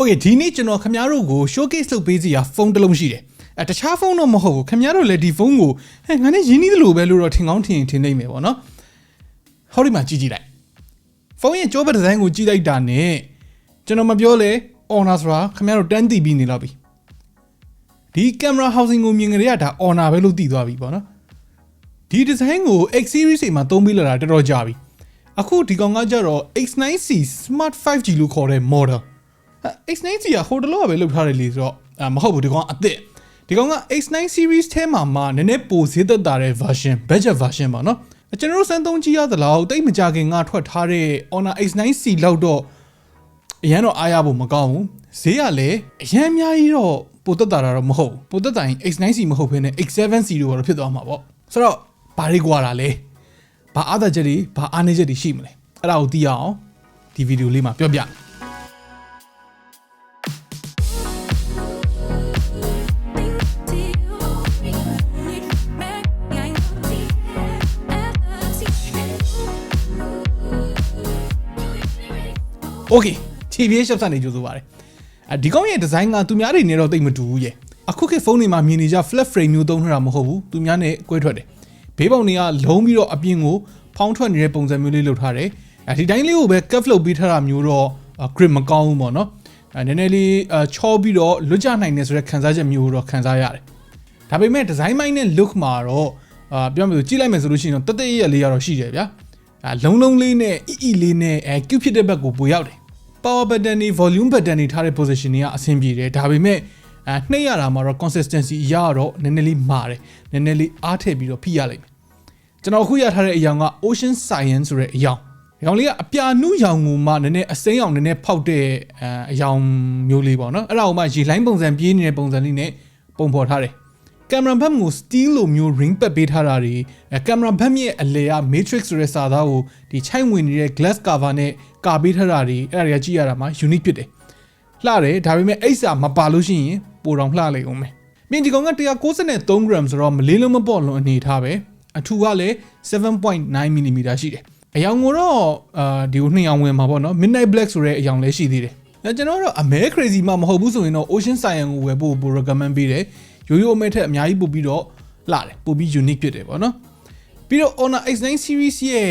Okay ဒီနေ့ကျွန်တော်ခင်ဗျားတို့ကို showcase လုပ်ပေးစီရဖုန်းတစ်လုံးရှိတယ်အဲတခြားဖုန်းတော့မဟုတ်ဘူးခင်ဗျားတို့လည်းဒီဖုန်းကိုဟဲ့ငါနဲ့ရင်းနှီးသလိုပဲလို့တော့ထင်ကောင်းထင်ရင်ထင်နေမယ်ပေါ့နော်ဟောဒီမှာကြည့်ကြည့်လိုက်ဖုန်းရဲ့ကြောဘဒီဇိုင်းကိုကြည့်လိုက်တာနဲ့ကျွန်တော်မပြောလဲ honor ဆိုတာခင်ဗျားတို့တန်းသိပြီးနေတော့ပြီဒီ camera housing ကိုမြင်ကြရတာ honor ပဲလို့သိသွားပြီပေါ့နော်ဒီ design ကို X series တွေမှာသုံးပြီးလာတာတော်တော်ကြာပြီအခုဒီကောင်ကကြတော့ X9C Smart 5G လို့ခေါ်တဲ့ model X9C ကဟိုတလောကပဲလုပ်ထားတယ်လေဆိုတော့အာမဟုတ်ဘူးဒီကောင်ကအစ်စ်ဒီကောင်က X9 series ထဲမှာမှနည်းနည်းပိုဈေးသက်သာတဲ့ version budget version ပေါ့နော်ကျွန်တော်တို့စမ်းသုံးကြည့်ရသလောက်တိတ်မကြခင်ကထွက်ထားတဲ့ Honor X9C လောက်တော့အရန်တော့အားရဖို့မကောင်းဘူးဈေးကလည်းအရန်အများကြီးတော့ပိုသက်သာတာတော့မဟုတ်ဘူးပိုသက်သာရင် X9C မဟုတ်ဘဲနဲ့ X7C တို့ကတော့ဖြစ်သွားမှာပေါ့ဆိုတော့ဘာတွေကွာတာလဲဘာအားသာချက်တွေဘာအားနည်းချက်တွေရှိမလဲအဲ့ဒါကိုသိရအောင်ဒီဗီဒီယိုလေးမှာပြောပြ โอเคခြေပြေးရှော့ဆက်နေကြိုးဆိုပါတယ်အဲဒီကောင်ရဲ့ဒီဇိုင်းကသူများတွေနဲ့တော့တိတ်မတူဘူးရဲ့အခုခေတ်ဖုန်းတွေမှာမြင်နေကြ flat frame မျိုးသုံးထားတာမဟုတ်ဘူးသူများနဲ့ကွဲထွက်တယ်ဘေးပေါင်တွေကလုံးပြီးတော့အပြင်ကိုဖောင်းထွက်နေတဲ့ပုံစံမျိုးလေးလုပ်ထားတယ်အဲဒီတိုင်းလေးကိုပဲ cut လုပ်ပေးထားတာမျိုးတော့ grip မကောင်းဘူးပေါ့နော်အဲနည်းနည်းလေးချောပြီးတော့လွတ်ကျနိုင်တယ်ဆိုတဲ့ခံစားချက်မျိုးတော့ခံစားရတယ်ဒါပေမဲ့ဒီဇိုင်းမိုင်းနဲ့ look မှာတော့အာပြောမယ်ဆိုကြည့်လိုက်မယ်ဆိုလို့ရှိရင်တော့တသက်ရရလေးကတော့ရှိတယ်ဗျာ အဲလုံးလုံးလေးနဲ့အီအီလေးနဲ့အဲ cute ဖြစ်တဲ့ဘက်ကိုပိုရောက်တယ် power button တွေ volume button တွေထားတဲ့ position တွေကအဆင်ပြေတယ်ဒါပေမဲ့အဲနှိပ်ရတာမှာတော့ consistency အရတော့နည်းနည်းလေးမာတယ်နည်းနည်းလေးအားထည့်ပြီးတော့ဖိရလိုက်မယ်ကျွန်တော်အခုရထားတဲ့အရောင်က ocean science ဆိုတဲ့အရောင်ဒီကောင်လေးကအပြာနုရောင်ကိုမှနည်းနည်းအစိမ်းအောင်နည်းနည်းဖောက်တဲ့အအရောင်မျိုးလေးပေါ့နော်အဲ့ဒါကိုမှရေလိုင်းပုံစံပြေးနေတဲ့ပုံစံလေးနဲ့ပုံဖော်ထားတယ် ကင်မရာဘက်ကို steel လိုမျိုး ring ပတ်ပေးထားတာတွေအဲကင်မရာဘက်ရဲ့အလဲက matrix ဆိုတဲ့စာသားကိုဒီချိုင်းဝင်နေတဲ့ glass cover နဲ့ကာပေးထားတာတွေအဲ့ဒါတွေကကြည့်ရတာမှာ unique ဖြစ်တယ်လှတယ်ဒါပေမဲ့အိတ်စာမပါလို့ရှိရင်ပိုတောင်လှလိုက်အောင်မယ်မြင်ဒီကောင်က193 gram ဆိုတော့မလေးလုံးမပေါ့လွန်အနေထားပဲအထူကလည်း7.9 mm ရှိတယ်အယောင်ကိုတော့အာဒီကိုနှစ်အောင်ဝင်မှာပေါ့နော် midnight black ဆိုတဲ့အယောင်လည်းရှိသေးတယ်အဲကျွန်တော်ကတော့အမဲ crazy မှမဟုတ်ဘူးဆိုရင်တော့ ocean cyan ကိုဝယ်ဖို့ပို recommend ပေးတယ် ရိုးရိုးအမဲထက်အများကြီးပို့ပြီးတော့လှတယ်ပို့ပြီး unique ဖြစ်တယ်ပေါ့နော်ပြီးတော့ Honor X9 series ရဲ့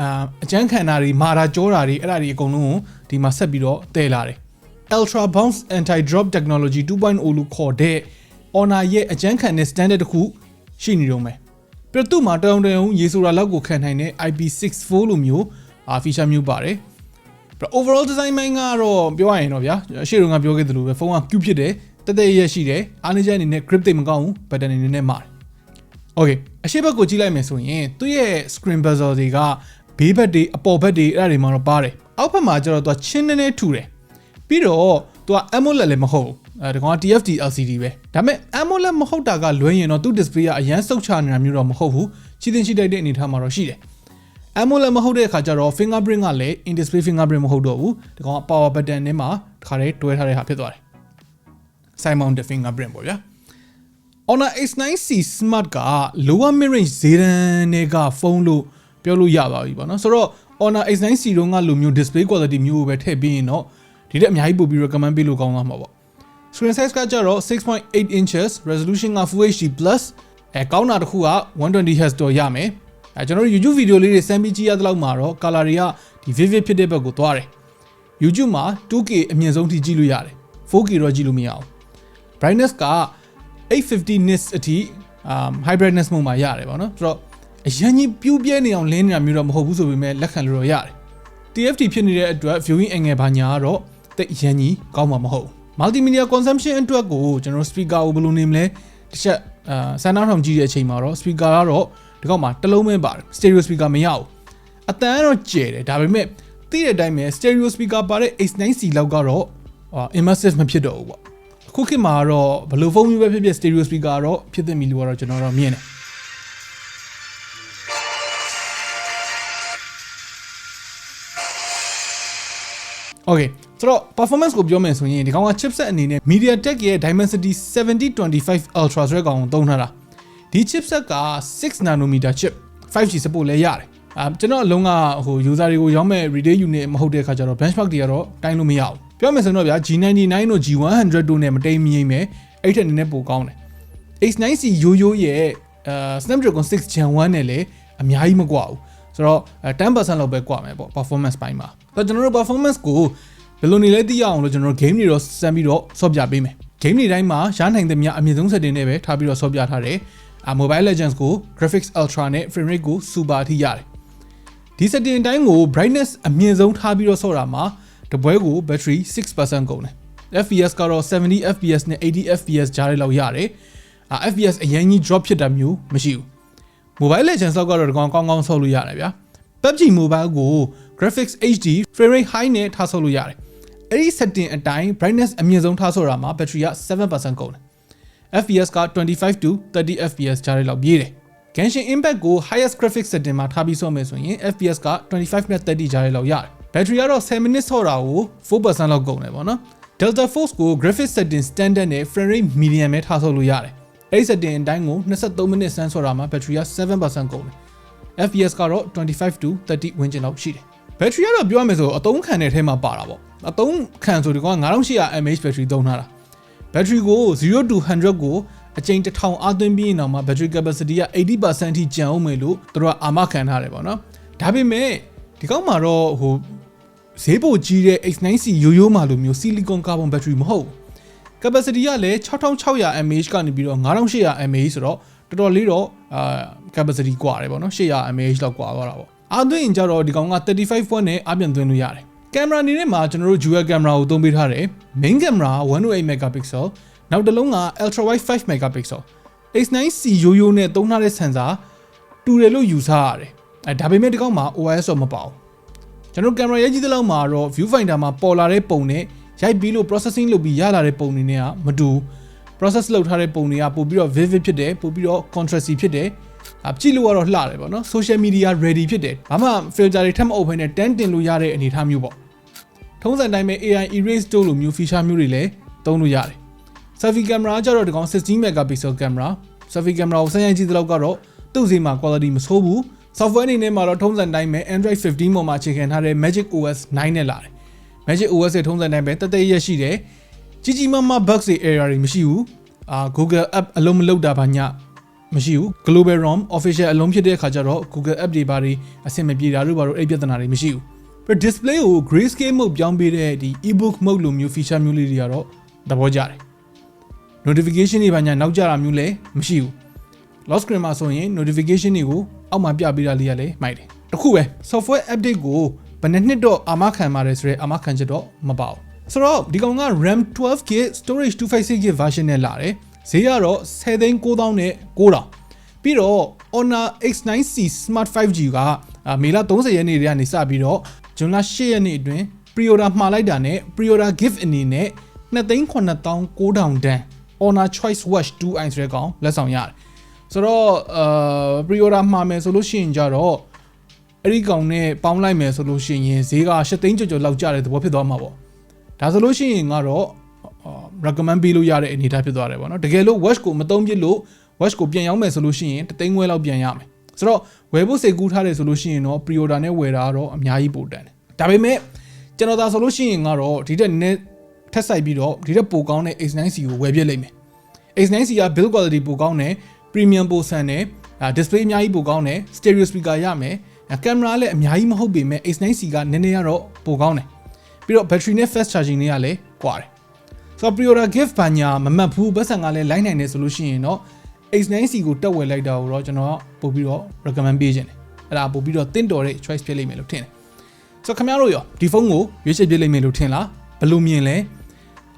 အာအကျန်းခံတာတွေမာတာကြောတာတွေအဲ့ဒါတွေအကုန်လုံးကိုဒီမှာဆက်ပြီးတော့တည်လာတယ် Ultra Bounce Anti Drop Technology 2.0လို့ခေါ်တဲ့ Honor ရဲ့အကျန်းခံတဲ့ standard တစ်ခုရှိနေတော့မယ်ပြီးတော့သူ့မှာတောင်တုံရေဆိုတာလောက်ကိုခံနိုင်တဲ့ IP64 လိုမျိုးအာ feature မျိုးပါတယ်ပြီးတော့ overall design ပိုင်းကတော့ပြောရရင်တော့ဗျာရှေ့တုန်းကပြောခဲ့သလိုပဲဖုန်းက cube ဖြစ်တယ် တက်တက်ရရှိတယ်အားနည်းချက်အနေနဲ့ grip တိတ်မကောင်းဘူး button အနေနဲ့မာတယ် okay အရှိဘက်ကိုကြည့်လိုက်မယ်ဆိုရင်သူ့ရဲ့ screen bezel တွေကဘေးဘက်တွေအပေါ်ဘက်တွေအဲ့ဒါတွေမှာတော့ပါတယ်အောက်ဘက်မှာကျတော့သူကချင်းနေနေထူတယ်ပြီးတော့သူက AMOLED လည်းမဟုတ်ဘူးအဲဒီကောင်က TFT LCD ပဲဒါပေမဲ့ AMOLED မဟုတ်တာကလွဲရင်တော့သူ့ display ကအရန်စုပ်ချနေတာမျိုးတော့မဟုတ်ဘူးချီတင်ချီတိုက်တဲ့အနေထားမှာတော့ရှိတယ် AMOLED မဟုတ်တဲ့အခါကျတော့ fingerprint ကလည်း in display fingerprint မဟုတ်တော့ဘူးဒီကောင်က power button နဲ့မှာတခါတည်းတွဲထားတဲ့ဟာဖြစ်သွားတယ် side mounted fingerprint ပေါ့ဗျာ Honor X9C Smart က lower mid range ဈေးတန်းတွေကဖုန်းလို့ပြောလို့ရပါပြီပေါ့နော်ဆိုတော့ Honor X9C တုန်းကလိုမျိုး display quality မျိုးကိုပဲထည့်ပြီးရင်တော့ဒီတက်အများကြီးပို့ပြီး recommend ပေးလို့ကောင်းသွားမှာပေါ့ screen size ကကြတော့6.8 inches resolution က Full HD+ အဲကောင်းတာတစ်ခုက 120Hz တော့ရမယ်အဲကျွန်တော်တို့ YouTube video လေးတွေစမ်းပြီးကြည့်ရတဲ့လောက်မှာတော့ color တွေကဒီ vivid ဖြစ်တဲ့ဘက်ကိုသွားတယ် YouTube မှာ 2K အမြင့်ဆုံးထိကြည့်လို့ရတယ် 4K တော့ကြည့်လို့မရအောင် brightness က850 nits အထိ um high brightness mode မှာရတယ်ပေါ့နော်ဆိုတော့အရင်ကြီးပြူးပြဲနေအောင်လင်းနေတာမျိုးတော့မဟုတ်ဘူးဆိုပေမဲ့လက်ခံလို့တော့ရတယ် TFT ဖြစ်နေတဲ့အတွက် viewing angle ဘာညာကတော့တိတ်အရင်ကြီးကောင်းမှာမဟုတ်ဘူး multimedia consumption အတွက်ကိုကျွန်တော် speaker ကိုဘယ်လိုနေမလဲတစ်ချက်အာဆန်နာထောင်ကြည့်တဲ့အချိန်မှာတော့ speaker ကတော့ဒီကောက်မှာတစ်လုံးပဲပါတယ် stereo speaker မရဘူးအတန်းတော့ကျယ်တယ်ဒါပေမဲ့သိတဲ့အတိုင်းပဲ stereo speaker ပါတဲ့ X9C လောက်ကတော့ immersive မဖြစ်တော့ဘူးပေါ့အ ခုခေတ်မှာတော့ဘယ်လိုဖုန်းမျိုးပဲဖြစ်ဖြစ် stereo speaker တော့ဖြစ်သင့်ပြီလို့ကတော့ကျွန်တော်တော့မြင်တယ် Okay ဆိုတော့ performance ကိုပြောမယ်ဆိုရင်ဒီကောင်က chipset အနေနဲ့ MediaTek ရဲ့ Dimensity 7025 Ultra ဆိုတဲ့ကောင်ကိုသုံးထားတာဒီ chipset က6 nanometer chip 5G support လည်းရတယ်အာကျွန်တော်အလုံးကဟို user တွေကိုရောင်းမဲ့ retail unit မဟုတ်တဲ့အခါကျတော့ benchmark တွေကတော့တိုင်းလို့မရဘူး ပြောမယ်ဆိုတော့ဗျာ G99 တို့ G100 တို့နဲ့မတိမ်မငိမ့်မဲ့အဲ့ထက်နည်းနည်းပိုကောင်းတယ် X9C ရိုးရိုးရဲ့အဲ Snapdragon 6 Gen 1နဲ့လည်းအများကြီးမကွာဘူးဆိုတော့အဲ10%လောက်ပဲကွာမယ်ပေါ့ performance ပိုင်းမှာဆိုတော့ကျွန်တော်တို့ performance ကိုဘယ်လိုနေလဲသိရအောင်လို့ကျွန်တော်တို့ game တွေတော့စမ်းပြီးတော့ဆော့ပြပေးမယ် game တွေတိုင်းမှာရနိုင်တဲ့မြအမြင့်ဆုံး setting နဲ့ပဲထားပြီးတော့ဆော့ပြထားတယ်အာ Mobile Legends ကို graphics ultra နဲ့ frame rate ကို super အထိရတယ်ဒီ setting အတိုင်းကို brightness အမြင့်ဆုံးထားပြီးတော့ဆော့တာမှာ တပွဲကို battery 6%ကုန်တယ် FPS ကတော့70 FPS နဲ့80 FPS ကြားထဲလောက်ရတယ်အာ FPS အရင်ကြီး drop ဖြစ်တာမျိုးမရှိဘူး Mobile Legends လောက်ကတော့ဒီကောင်ကောင်းကောင်းဆော့လို့ရတယ်ဗျာ PUBG Mobile ကို graphics HD frame rate high နဲ့ထားဆော့လို့ရတယ်အဲ့ဒီ setting အတိုင်း brightness အမြင့်ဆုံးထားဆော့တာမှာ battery က7%ကုန်တယ် FPS က25 to 30 FPS ကြားထဲလောက်ပြေးတယ် Genshin Impact ကို highest graphics setting မှာထားပြီးဆော့မယ်ဆိုရင် FPS က25နဲ့30ကြားထဲလောက်ရတယ် battery ကတော့10 minutes ဆော့တာကို4%လောက်ကုန်တယ်ပေါ့နော် Delta Force ကို graphics setting standard နဲ့ frame rate medium ပဲထားဆော့လို့ရတယ်အဲ့ဒီ setting အတိုင်းကို23 minutes စမ်းဆော့တာမှာ battery က7%ကုန်တယ် FPS ကတော့25 to 30ဝန်းကျင်လောက်ရှိတယ်။ battery ကတော့ပြောရမယ်ဆိုအသုံးခံတဲ့အထဲမှာပါတာပေါ့။အသုံးခံဆိုဒီကောင်က9800 mAh battery သုံးထားတာ။ battery ကို0 to 100ကိုအချိန်1000အားသွင်းပြီးရင်တော့မှ battery capacity က80%အထိကျန်အောင်မယ်လို့သူတို့ကအာမခံထားတယ်ပေါ့နော်။ဒါပေမဲ့ဒီကောင်မှာတော့ဟို ဈေးပိုကြီးတဲ့ X9C ရိုးရိုးမှလိုမျိုး silicon carbon battery မဟုတ်ဘူး။ capacity ကလည်း6600 mAh ကနေပြီးတော့9800 mAh ဆိုတော့တော်တော်လေးတော့အာ capacity กว่าတယ်ပေါ့နော်800 mAh လောက်กว่าသွားတာပေါ့အားသွင်းရင်ကြတော့ဒီကောင်က35 watt နဲ့အပြန်သွင်းလို့ရတယ်ကင်မရာအနေနဲ့မှာကျွန်တော်တို့ dual camera ကိုသုံးပေးထားတယ် main camera 108 megapixel နောက်တစ်လုံးက ultra wide 5 megapixel X9C ရိုးရိုးနဲ့သုံးထားတဲ့ sensor တူတယ်လို့ယူဆရတယ်အဲဒါပေမဲ့ဒီကောင်မှာ OIS တော့မပါဘူး ကျွန်တော်ကင်မရာရဲ့ကြီးတဲ့လောက်မှာတော့ viewfinder မှာပေါ်လာတဲ့ပုံနဲ့ရိုက်ပြီးလို့ processing လုပ်ပြီးရလာတဲ့ပုံတွေနဲ့ကမတူဘူး process လုပ်ထားတဲ့ပုံတွေကပို့ပြီးတော့ vivid ဖြစ်တယ်ပို့ပြီးတော့ contrasty ဖြစ်တယ်အကြည့်လို့ကတော့လှတယ်ပေါ့နော် social media ready ဖြစ်တယ်ဘာမှ filter တွေထပ်မအုပ်ဘဲနဲ့တန်းတင်လို့ရတဲ့အနေအထားမျိုးပေါ့ထုံးစံတိုင်းပဲ AI erase တို့လိုမျိုး feature မျိုးတွေလည်းသုံးလို့ရတယ် selfie camera ကကြတော့ဒီကောင်16 megapixel camera selfie camera ကိုစမ်းရိုက်ကြည့်တဲ့လောက်ကတော့သူ့စီမှာ quality မဆိုးဘူး software အနေနဲ့မှာတော့ထုံးစံတိုင်းပဲ Android 15ပေါ်မှာအခြေခံထားတဲ့ Magic OS 9နဲ့လာတယ် Magic OS ရဲ့ထုံးစံတိုင်းပဲတသက်ရက်ရှိတယ်ကြီးကြီးမားမား bugs တွေ error တွေမရှိဘူးအာ Google app အလုံးမလုပ်တာဘာညမရှိဘူး Global ROM official အလုံးဖြစ်တဲ့အခါကျတော့ Google app တွေဘာတွေအဆင်မပြေတာတို့ဘာလို့အဲ့ပြဿနာတွေမရှိဘူးပြီး display ကို grayscale mode ပြောင်းပေးတဲ့ဒီ ebook mode လိုမျိုး feature မျိုးလေးတွေကတော့သဘောကျတယ် notification တွေဘာညာနောက်ကျတာမျိုးလည်းမရှိဘူး lock screen မှာဆိုရင် notification တွေကိုအောက်မှာပြပေးတာလေးရလည်းမိုက်တယ်တခုပဲ software update ကိုဘယ်နှစ်နှစ်တော့အာမခံပါတယ်ဆိုတော့အာမခံချက်တော့မပါဘူးဆိုတော့ဒီကောင်က RAM 12GB storage 256GB version နဲ့လာတယ်ဈေးကတော့10သိန်း9000နဲ့9000ပြီးတော့ Honor X9C Smart 5G ကအာမေလ30ရက်နေ့တည်းကနေစပြီးတော့ဇွန်လ10ရက်နေ့အတွင်း pre-order မှာလိုက်တာနဲ့ pre-order gift အနေနဲ့2,8900တန်း Honor Choice Watch 2i ဆိုတဲ့ကောင်လက်ဆောင်ရတယ် ဆိုတော့အာ pre-order မှာမယ်ဆိုလို့ရှိရင်ကြတော့အဲ့ဒီကောင်နဲ့ပေါင်းလိုက်မယ်ဆိုလို့ရှိရင်ဈေးက8သိန်းကျော်ကျော်လောက်ကျတဲ့သဘောဖြစ်သွားမှာပေါ့ဒါဆိုလို့ရှိရင်ကတော့ recommend ပေးလို့ရတဲ့အနေအထားဖြစ်သွားတယ်ပေါ့နော်တကယ်လို့ watch ကိုမသုံးပြလို့ watch ကိုပြန်ရောက်မယ်ဆိုလို့ရှိရင်တသိန်းခွဲလောက်ပြန်ရမယ်ဆိုတော့ဝယ်ဖို့စိတ်ကူးထားတယ်ဆိုလို့ရှိရင်တော့ pre-order နဲ့ဝယ်တာကတော့အများကြီးပိုတန်တယ်ဒါပေမဲ့ကျွန်တော်သာဆိုလို့ရှိရင်ကတော့ဒီတက်နည်းနည်းထက်ဆိုင်ပြီးတော့ဒီတက်ပိုကောင်းတဲ့ X9C ကိုဝယ်ပြစ်လိုက်မယ် X9C က build quality ပိုကောင်းတယ် premium ပိုဆန်တယ်အာ display အများကြီးပိုကောင်းတယ် stereo speaker ရမယ်ကင်မရာလည်းအများကြီးမဟုတ်ပေမဲ့ X9C ကနည်းနည်းကတော့ပိုကောင်းတယ်ပြီးတော့ battery နဲ့ fast charging တွေကလည်းကွာတယ်ဆိုတော့ pre-order gift ဘာညာမမှတ်ဘူးပတ်စံကလည်း line နိုင်တယ်ဆိုလို့ရှိရင်တော့ X9C ကိုတက်ဝယ်လိုက်တာကိုတော့ကျွန်တော်ပို့ပြီးတော့ recommend ပေးခြင်းတယ်အဲ့ဒါပို့ပြီးတော့တင့်တော်တဲ့ choice ဖြစ်လိမ့်မယ်လို့ထင်တယ်ဆိုတော့ခင်ဗျားတို့ရောဒီဖုန်းကိုရွေးချယ်ပြလိမ့်မယ်လို့ထင်လားဘယ်လိုမြင်လဲ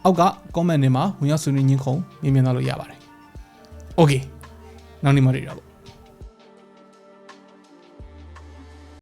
အောက်က comment တွေမှာဝင်ရောက်ဆွေးနွေးညင်းခုံမြင်မြင်သွားလို့ရပါတယ် okay နောက်နေ့မှတွေ့တာပေါ့